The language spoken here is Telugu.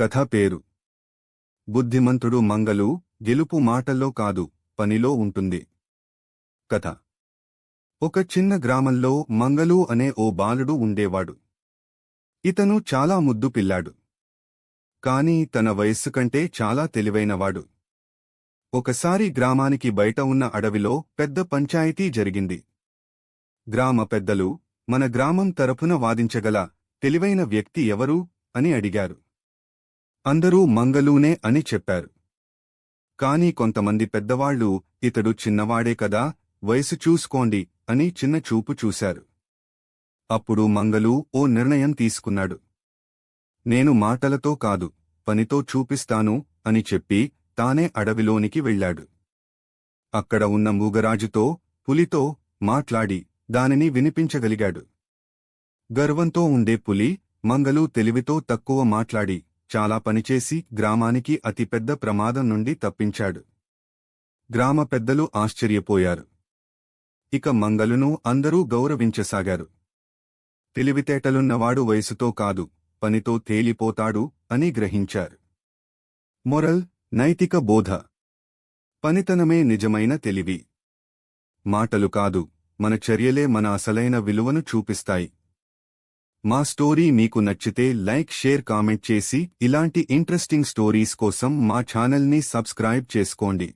కథ పేరు. బుద్ధిమంతుడు మంగలు గెలుపు మాటల్లో కాదు పనిలో ఉంటుంది. కథ. ఒక చిన్న గ్రామంలో మంగలు అనే ఓ బాలుడు ఉండేవాడు. ఇతను చాలా ముద్దు పిల్లాడు. కాని తన వయస్సు కంటే చాలా తెలివైనవాడు. ఒకసారి గ్రామానికి బయట ఉన్న అడవిలో పెద్ద పంచాయతీ జరిగింది. గ్రామ పెద్దలు మన గ్రామం తరపున వాదించగల తెలివైన వ్యక్తి ఎవరు? అని అడిగారు. అందరూ మంగలూనే అని చెప్పారు. కాని కొంతమంది పెద్దవాళ్ళు ఇతడు చిన్నవాడే కదా వయసు చూసుకోండి అని చిన్న చూపు చూశారు. అప్పుడు మంగలు ఓ నిర్ణయం తీసుకున్నాడు. నేను మాటలతో కాదు పనితో చూపిస్తాను అని చెప్పి తానే అడవిలోనికి వెళ్ళాడు. అక్కడ ఉన్న మూగరాజుతో పులితో మాట్లాడి దానిని వినిపించగలిగాడు. గర్వంతో ఉండే పులి మంగలు తెలివితో తక్కువ మాట్లాడి చాలా పనిచేసి గ్రామానికి అతిపెద్ద ప్రమాదం నుండి తప్పించాడు. గ్రామ పెద్దలు ఆశ్చర్యపోయారు. ఇక మంగలును అందరూ గౌరవించసాగారు. తెలివితేటలున్నవాడు వయసుతో కాదు పనితో తేలిపోతాడు అని గ్రహించారు. మొరల్ నైతిక బోధ. పనితనమే నిజమైన తెలివి. మాటలు కాదు మన చర్యలే మన అసలైన విలువను చూపిస్తాయి. మా స్టోరీ మీకు నచ్చితే లైక్ షేర్ కామెంట్ చేసి ఇలాంటి ఇంట్రెస్టింగ్ స్టోరీస్ కోసం మా ఛానల్ని సబ్స్క్రైబ్ చేసుకోండి.